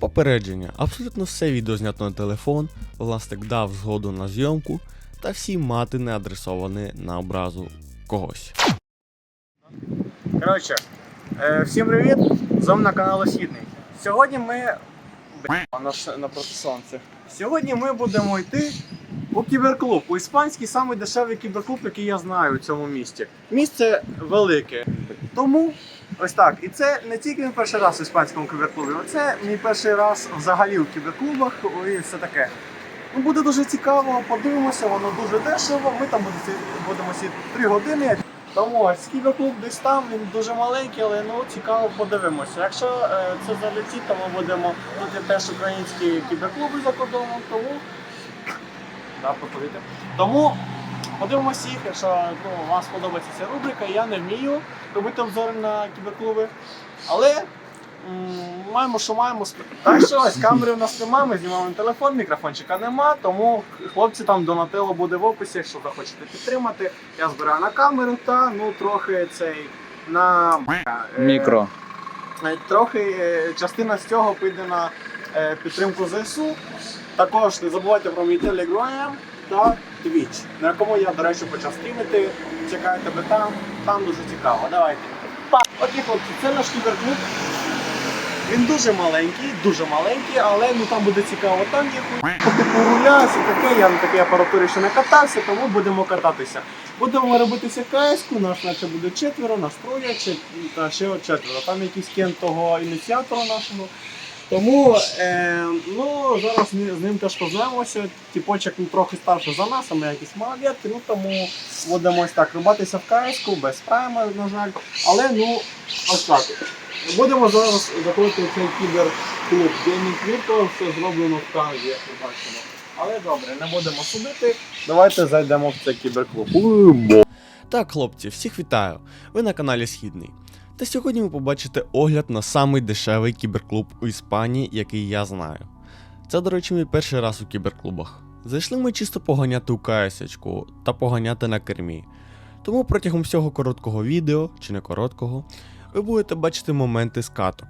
Попередження. Абсолютно все відео знято на телефон, власник дав згоду на зйомку, та всі мати не адресовані на образу когось. Коротше, е, всім привіт! З вами на каналу Східний. Сьогодні ми. Напроти сонця. Сьогодні ми будемо йти у кіберклуб. У іспанський самий дешевий кіберклуб, який я знаю у цьому місті. Місце велике. Тому ось так. І це не тільки мій перший раз у іспанському кіберклубі, це мій перший раз взагалі у кіберклубах і все таке. Ну, буде дуже цікаво, подивимося, воно дуже дешево. Ми там будемо сидіти 3 години. Тому ось кіберклуб десь там, він дуже маленький, але ну цікаво подивимося. Якщо е, це залетить, то ми будемо. Тут теж українські кіберклуби за кордоном, тому. Да. Тому подивимося їх, якщо ну, вам сподобається ця рубрика, я не вмію робити обзори на кіберклуби. Але м, маємо, що маємо. Так що ось камери у нас немає, ми знімаємо на телефон, мікрофончика нема, тому хлопці там Донателло буде в описі, якщо захочете підтримати. Я збираю на камеру та ну трохи цей на е, Мікро. е, Трохи е, частина з цього піде на е, підтримку ЗСУ. Також не забувайте про мій Telegram та Twitch, на якому я, до речі, почав стрімити. Чекаю тебе там, там дуже цікаво. Давайте. Окей, хлопці, це наш кіберклуб. Він дуже маленький, дуже маленький, але ну там буде цікаво. Там є хуй типу руля, все таке. Я на такій апаратурі ще не катався, тому будемо кататися. Будемо робитися КС-ку, нас наче буде четверо, нас троє, чи та ще четверо. Там якийсь кен того ініціатора нашого. Тому е, ну, зараз з ним теж познаємося. Тіпочок він трохи старший за нас, а ми якісь малолетки, ну тому будемо ось так рубатися в КС-ку, без прайма, на жаль. Але ну, ось так. Будемо зараз заходити в цей кіберклуб Gaming Virtual, все зроблено в Канаді, як ви бачимо. Але добре, не будемо судити. Давайте зайдемо в цей кіберклуб. Так, хлопці, всіх вітаю! Ви на каналі Східний. Та сьогодні ви побачите огляд на самий дешевий кіберклуб у Іспанії, який я знаю. Це, до речі, мій перший раз у кіберклубах. Зайшли ми чисто поганяти у каясячку та поганяти на кермі. Тому протягом всього короткого відео, чи не короткого, ви будете бачити моменти скаток.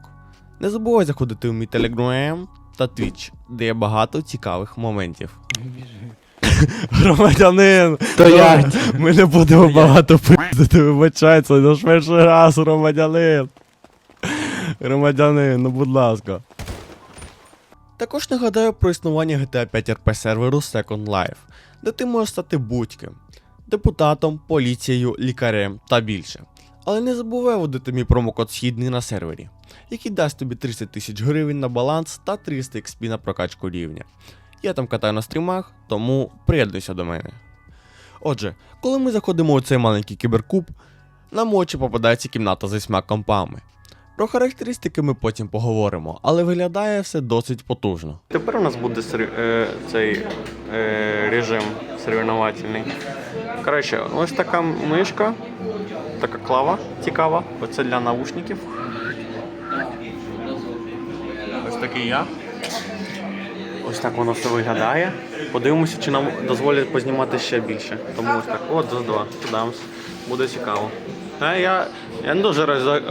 Не забувай заходити у мій Telegram та Twitch, де є багато цікавих моментів. Громадянин! Стоять! Ми не будемо багато пиздити, вибачай, це наш перший раз, громадянин. Громадянин, ну будь ласка. Також нагадаю про існування GTA 5 RP серверу Second Life, де ти можеш стати будь-ким депутатом, поліцією, лікарем та більше. Але не забувай вводити мій промокод східний на сервері, який дасть тобі 30 тисяч гривень на баланс та 300 XP на прокачку рівня. Я там катаю на стрімах, тому приєднуйся до мене. Отже, коли ми заходимо у цей маленький кіберкуб, нам очі попадається кімната з вісьма компами. Про характеристики ми потім поговоримо, але виглядає все досить потужно. Тепер у нас буде цей режим соревновательний. Коротше, ось така мишка, така клава цікава. Оце для наушників. Ось такий я. Ось так воно все виглядає. Подивимося, чи нам дозволять познімати ще більше. Тому ось так. От за два. Дамс. Буде цікаво. А я, я не дуже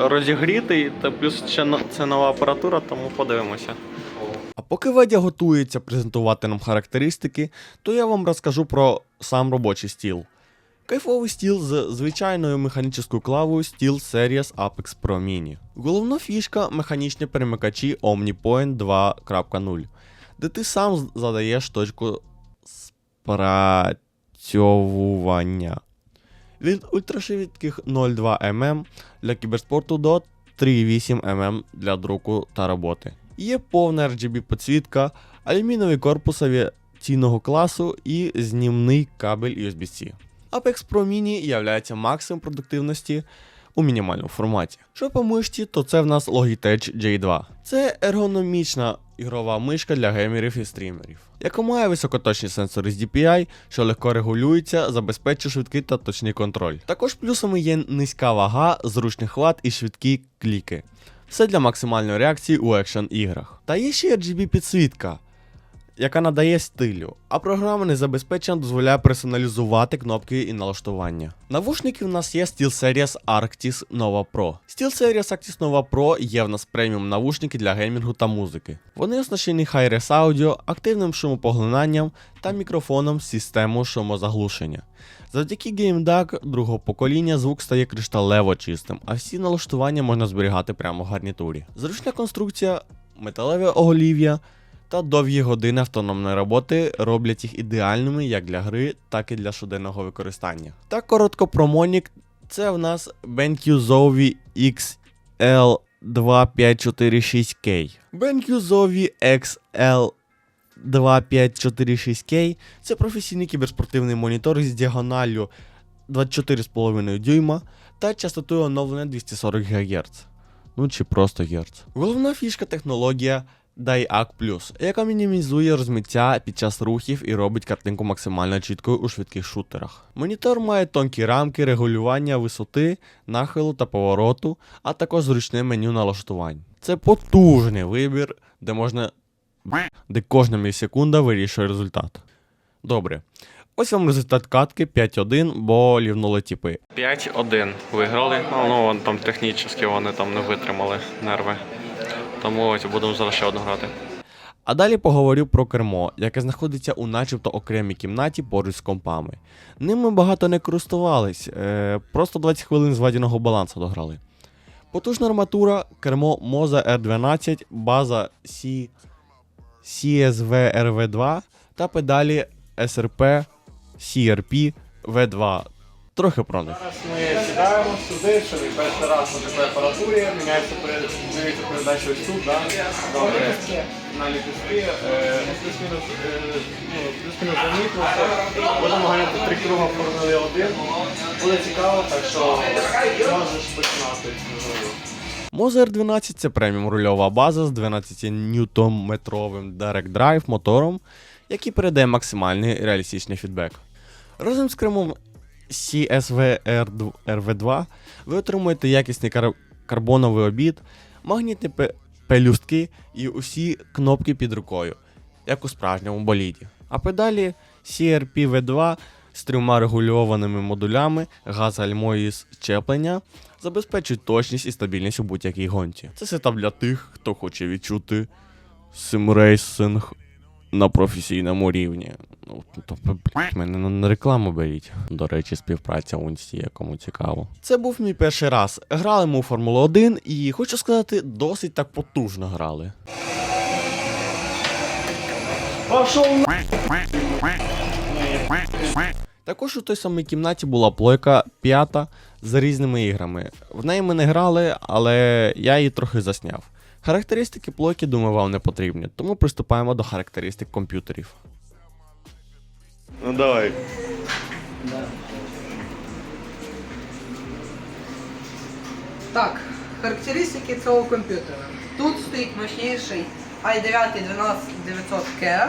розігрітий, та плюс ще це нова апаратура, тому подивимося. А поки Ведя готується презентувати нам характеристики, то я вам розкажу про сам робочий стіл. Кайфовий стіл з звичайною механічною клавою стіл Series Apex Pro Mini. Головна фішка механічні перемикачі OmniPoint 2.0, де ти сам задаєш точку спрацьовування. Від ультрашвидких 0,2 мм для кіберспорту до 3,8 мм для друку та роботи. Є повна RGB підсвітка, алюміновий корпус авіаційного класу і знімний кабель USB-C. Apex Pro Mini являється максимум продуктивності у мінімальному форматі. Що по мишці, то це в нас Logitech J2. Це ергономічна ігрова мишка для геймерів і стрімерів, яка має високоточні сенсори з DPI, що легко регулюється, забезпечує швидкий та точний контроль. Також плюсами є низька вага, зручний хват і швидкі кліки. Все для максимальної реакції у екшн іграх. Та є ще RGB підсвітка, яка надає стилю, а програма не забезпечена дозволяє персоналізувати кнопки і налаштування. Навушники в нас є SteelSeries Arctis Nova Pro. SteelSeries Arctis Nova Pro є в нас преміум навушники для геймінгу та музики. Вони оснащені Hi-Res Audio, активним шумопоглинанням та мікрофоном з системою шумозаглушення. Завдяки GameDAC другого покоління звук стає кришталево чистим, а всі налаштування можна зберігати прямо в гарнітурі. Зручна конструкція, металеве оголів'я та довгі години автономної роботи роблять їх ідеальними як для гри, так і для щоденного використання. Та короткопромонік це в нас BenQ Zowie XL2546K. BenQ Zowie XL 2546K це професійний кіберспортивний монітор з діагоналлю 24,5 дюйма та частотою оновлення 240 ГГц. Ну чи просто Гц. Головна фішка технологія DIAC яка мінімізує розмиття під час рухів і робить картинку максимально чіткою у швидких шутерах. Монітор має тонкі рамки регулювання висоти, нахилу та повороту, а також зручне меню налаштувань. Це потужний вибір, де можна де кожна мілісекунда вирішує результат. Добре. Ось вам результат катки 5-1, бо лівнули тіпи. 5-1 виграли. Ну, ну вон там технічно вони там не витримали нерви. Тому будемо зараз ще одну грати. А далі поговорю про кермо, яке знаходиться у начебто окремій кімнаті поруч з компами. Ним ми багато не користувались, е, просто 20 хвилин зведеного балансу дограли. Потужна арматура, кермо Moza R12, база C... CSV RV2 та педалі SRP CRP V2. Трохи про них. Зараз ми сідаємо сюди, що і перший раз на такій апаратурі, міняється змінюється передача ось тут, да? Добре. На ліпістки, е, ну, плюс-мінус, е, ну, плюс-мінус. Будемо ганяти три круга Формули 1. Буде цікаво, так що можеш починати. Moza R12 це преміум рульова база з 12 ньютон-метровим Direct Drive мотором, який передає максимальний реалістичний фідбек. Разом з кермом CSV RV2 ви отримуєте якісний кар- карбоновий обід, магнітні пе- пелюстки і усі кнопки під рукою, як у справжньому боліді. А педалі CRP V2 з трьома регульованими модулями, газ гальмої щеплення забезпечують точність і стабільність у будь-якій гонці. Це сетап для тих, хто хоче відчути симрейсинг на професійному рівні. Ну, то блядь, мене на- рекламу беріть. До речі, співпраця унсі, є, кому цікаво. Це був мій перший раз. Грали ми у Формулу 1 і хочу сказати, досить так потужно грали. Також у той самій кімнаті була плойка п'ята з різними іграми. В неї ми не грали, але я її трохи засняв. Характеристики плойки, думаю, вам не потрібні, тому приступаємо до характеристик комп'ютерів. Ну давай. Так, характеристики цього комп'ютера. Тут стоїть мощніший i9 12900KF,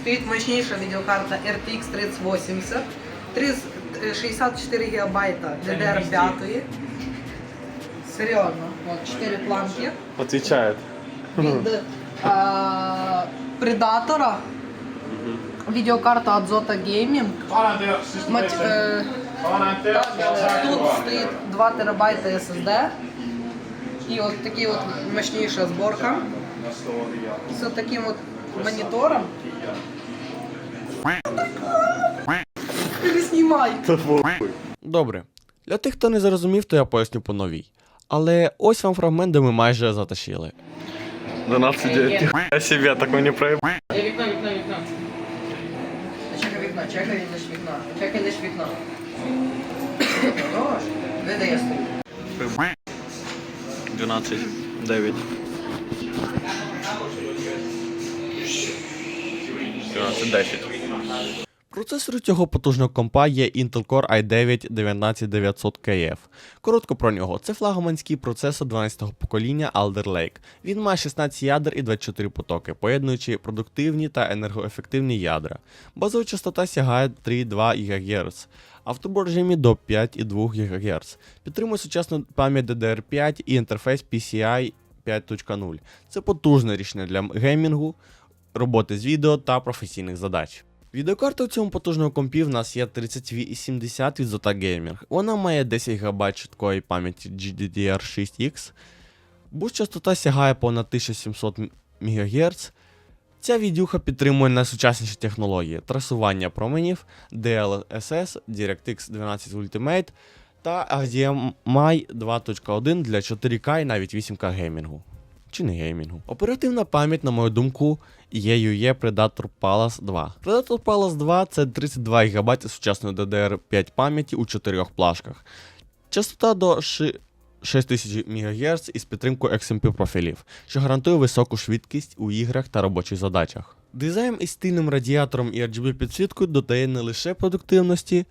стоїть мощніша відеокарта RTX 3080, 64 ГБ DDR5. Серйозно, от 4 планки. Отвічає. Від а, Predator, відеокарта від Zota Gaming. Е, так, тут стоїть 2 терабайта SSD. І от такий от мощніша зборка. З от таким от монітором. Переснімай! Добре. Для тих, хто не зрозумів, то я поясню по новій. Але ось вам фрагмент, де ми майже затащили. 12 дітей. Я себе так мені проїб. Вікно. Вікно. Де я стою? 12, 9. 12, 10. Процесор цього потужного компа є Intel Core i9 19900KF. Коротко про нього. Це флагманський процесор 12-го покоління Alder Lake. Він має 16 ядер і 24 потоки, поєднуючи продуктивні та енергоефективні ядра. Базова частота сягає 3,2 ГГц, а в турборежимі до 5,2 ГГц. Підтримує сучасну пам'ять DDR5 і інтерфейс PCI 5.0. Це потужне рішення для геймінгу. роботи з відео та професійних задач. Відеокарта у цьому потужному компі в нас є 3080 від Zota Gaming. Вона має 10 ГБ чіткої пам'яті GDDR6X. Буст частота сягає понад 1700 МГц. Ця відюха підтримує найсучасніші технології трасування променів, DLSS, DirectX 12 Ultimate та HDMI 2.1 для 4К і навіть 8К геймінгу. Чи не геймінгу. Оперативна пам'ять, на мою думку, є UE Predator Palace 2. Predator Palace 2 це 32 ГБ сучасної DDR5 пам'яті у 4 плашках. Частота до 6000 МГц із підтримкою XMP профілів, що гарантує високу швидкість у іграх та робочих задачах. Дизайн із стильним радіатором і RGB підсвіткою додає не лише продуктивності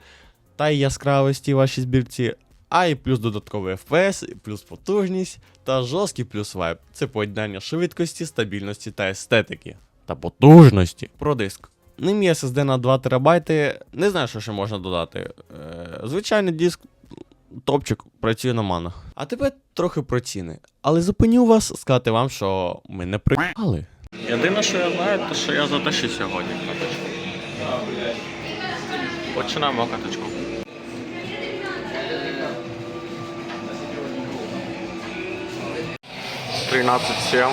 та й яскравості вашій збірці, а й плюс додатковий FPS, плюс потужність та жорсткий плюс вайб. Це поєднання швидкості, стабільності та естетики. Та потужності. Про диск. Ним є SSD на 2 ТБ. Не знаю, що ще можна додати. Е, звичайний диск топчик працює на манах. А тепер трохи про ціни. Але зупиню вас сказати вам, що ми не приїхали. Єдине, що я знаю, то що я за те, сьогодні. Починаємо каточку. Тринадцать семь.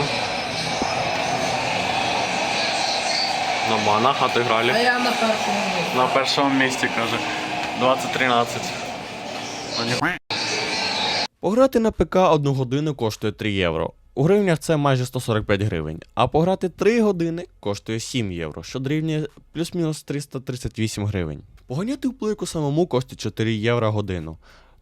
На банах отыграли. А я на першому місці. На першому місці, каже. 20-13. Ну. Пограти на ПК одну годину коштує 3 євро. У гривнях це майже 145 гривень, а пограти 3 години коштує 7 євро, що дорівнює плюс-мінус 338 гривень. Поганяти у плойку самому коштує 4 євро годину,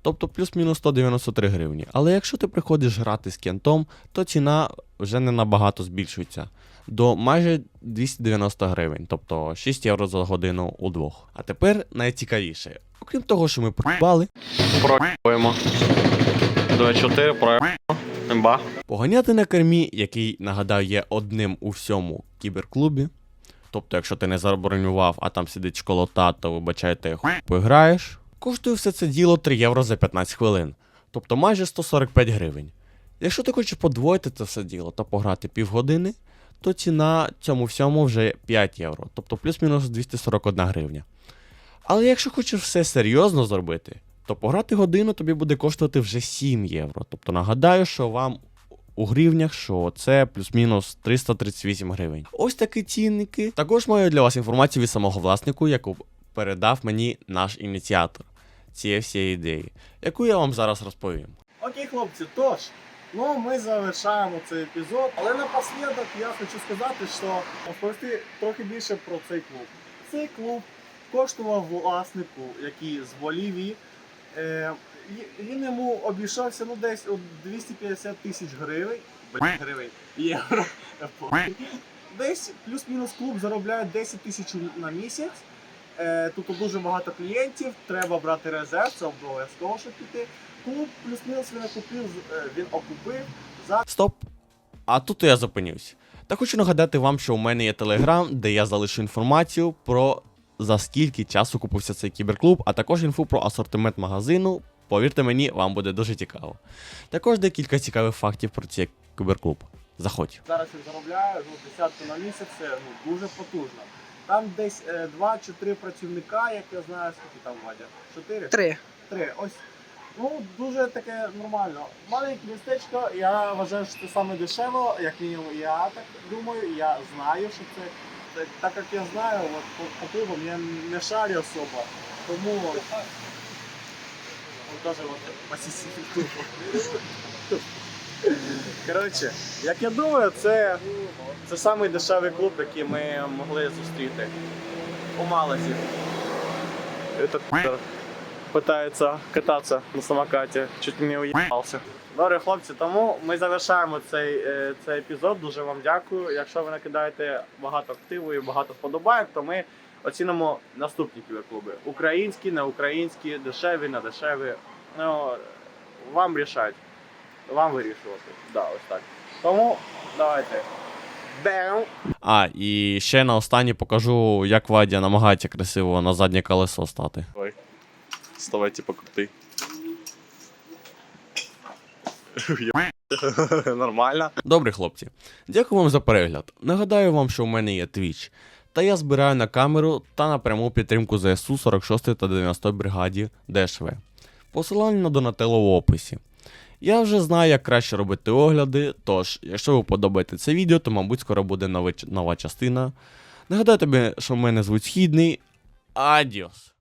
тобто плюс-мінус 193 гривні. Але якщо ти приходиш грати з кентом, то ціна вже не набагато збільшується до майже 290 гривень, тобто 6 євро за годину у двох. А тепер найцікавіше. Окрім того, що ми придбали, Проїбаємо. 2-4, проїбаємо. Поганяти на кермі, який, нагадаю, є одним у всьому кіберклубі. Тобто, якщо ти не забронював, а там сидить школота, то вибачайте, хуй пограєш. Коштує все це діло 3 євро за 15 хвилин, тобто майже 145 гривень. Якщо ти хочеш подвоїти це все діло та пограти півгодини, то ціна цьому всьому вже 5 євро, тобто плюс-мінус 241 гривня. Але якщо хочеш все серйозно зробити, то пограти годину тобі буде коштувати вже 7 євро. Тобто нагадаю, що вам у гривнях, що це плюс-мінус 338 гривень. Ось такі цінники. Також маю для вас інформацію від самого власнику, яку передав мені наш ініціатор цієї всієї ідеї, яку я вам зараз розповім. Окей, хлопці, тож, ну ми завершаємо цей епізод. Але напослідок я хочу сказати, що розповісти трохи більше про цей клуб. Цей клуб коштував власнику, який з Болівії. Е, він йому обійшовся ну, десь у 250 тисяч гривень. Блін, гривень, євро. Десь плюс-мінус клуб заробляє 10 тисяч на місяць. Е, тут дуже багато клієнтів, треба брати резерв, це обов'язково, щоб піти. Клуб плюс-мінус він окупив, е, він окупив за Стоп. А тут я зупинюсь. Та хочу нагадати вам, що у мене є телеграм, де я залишу інформацію про за скільки часу купився цей кіберклуб, а також інфу про асортимент магазину. Повірте мені, вам буде дуже цікаво. Також декілька цікавих фактів про цей кіберклуб. Заходь. зараз він заробляє ну, десятку на місяць, це ну, дуже потужно. Там десь е, два чи три працівника, як я знаю, скільки там Вадя? Чотири? Три. Три. Ось. Ну, дуже таке нормально. Маленьке містечко, я вважаю, що це саме дешево, як мінімум я так думаю, я знаю, що це. Так, так як я знаю, от по, клубам я не шарю особо. Тому. От, от посісити клуб. Коротше, як я думаю, це, це самий дешевий клуб, який ми могли зустріти у Малазі. Этот пи***р пытается кататься на самокаті, чуть не уїбався. Добре, хлопці, тому ми завершаємо цей, е, цей епізод. Дуже вам дякую. Якщо ви накидаєте багато активу і багато вподобайок, то ми оцінимо наступні кіберклуби. Українські, не дешеві. Ну, вам рішать. Вам вирішувати. Да, ось так. Тому давайте. Бем! А, і ще на останнє покажу, як Вадя намагається красиво на заднє колесо стати. Ой. Вставай, типа крутий. Нормально. Добре, хлопці. Дякую вам за перегляд. Нагадаю вам, що у мене є Twitch. Та я збираю на камеру та на пряму підтримку ЗСУ 46 та 90 бригаді ДШВ. Посилання на Донателло в описі. Я вже знаю, як краще робити огляди, тож, якщо ви подобаєте це відео, то мабуть скоро буде нова, нова частина. Нагадаю тобі, що мене звуть Східний. Адіос!